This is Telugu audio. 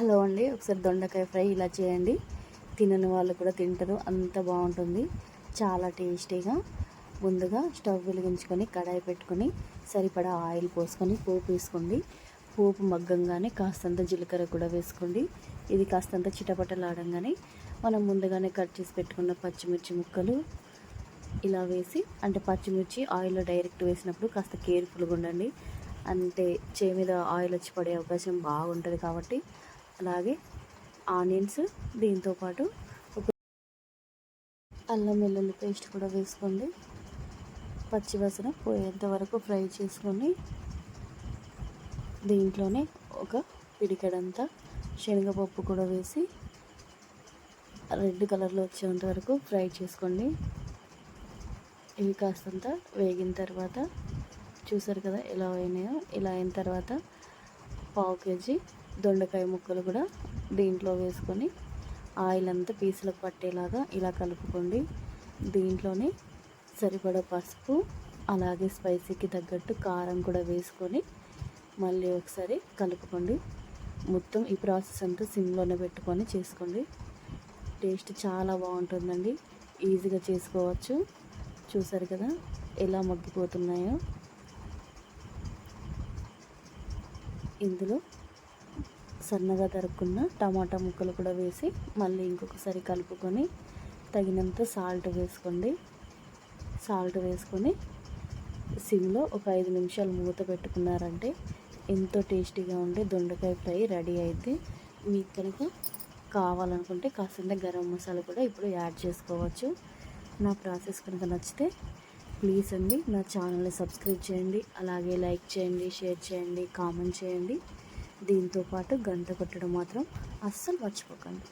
హలో అండి ఒకసారి దొండకాయ ఫ్రై ఇలా చేయండి. తినని వాళ్ళు కూడా తింటారు అంత బాగుంటుంది. చాలా టేస్టీగా. ముందుగా స్టవ్ వెలిగించుకొని కడాయి పెట్టుకొని సరిపడా ఆయిల్ పోసుకొని పోపు వేసుకోండి. పోపు మగ్గంగానే కాస్తంత జీలకర్ర కూడా వేసుకోండి. ఇది కాస్తంత చిటపటలాడంగానే మనం ముందుగానే కట్ చేసి పెట్టుకున్న పచ్చిమిర్చి ముక్కలు ఇలా వేసి అంటే పచ్చిమిర్చి ఆయిల్లో డైరెక్ట్ వేసినప్పుడు కాస్త కేర్ఫుల్గా ఉండండి. అంటే చేయి మీద ఆయిల్ వచ్చి పడే అవకాశం బాగుంటుంది కాబట్టి అలాగే ఆనియన్స్ దీంతోపాటు ఒక అల్లం వెల్లుల్లి పేస్ట్ కూడా వేసుకోండి. పచ్చివాసన పోయేంత వరకు ఫ్రై చేసుకొని దీంట్లోనే ఒక పిడికెడంతా శనగపప్పు కూడా వేసి రెడ్ కలర్లో వచ్చేంత వరకు ఫ్రై చేసుకోండి. ఇవి కాస్తంత వేగిన తర్వాత చూసారు కదా ఎలా అయినాయో? ఇలా అయిన తర్వాత పావు కేజీ దొండకాయ ముక్కలు కూడా దీంట్లో వేసుకొని ఆయిల్ అంతా పీసులకు పట్టేలాగా ఇలా కలుపుకోండి. దీంట్లోనే సరిపడా పసుపు అలాగే స్పైసీకి తగ్గట్టు కారం కూడా వేసుకొని మళ్ళీ ఒకసారి కలుపుకోండి. మొత్తం ఈ ప్రాసెస్ అంతా సిమ్లోనే పెట్టుకొని చేసుకోండి. టేస్ట్ చాలా బాగుంటుందండి. ఈజీగా చేసుకోవచ్చు. చూసారు కదా ఎలా మగ్గిపోతున్నాయో. ఇందులో సన్నగా తరుక్కున్న టమాటా ముక్కలు కూడా వేసి మళ్ళీ ఇంకొకసారి కలుపుకొని తగినంత సాల్ట్ వేసుకోండి. సాల్ట్ వేసుకొని సిమ్లో ఒక ఐదు నిమిషాలు మూత పెట్టుకున్నారంటే ఎంతో టేస్టీగా ఉండే దొండకాయ ఫ్రై రెడీ అయితే. మీకు కనుక కావాలనుకుంటే కాసింత గరం మసాలా కూడా ఇప్పుడు యాడ్ చేసుకోవచ్చు. నా ప్రాసెస్ కనుక నచ్చితే ప్లీజ్ అండి నా ఛానల్ని సబ్స్క్రైబ్ చేయండి అలాగే లైక్ చేయండి షేర్ చేయండి కామెంట్ చేయండి. దీంతోపాటు గంట కొట్టడం మాత్రం అస్సలు మర్చిపోకండి.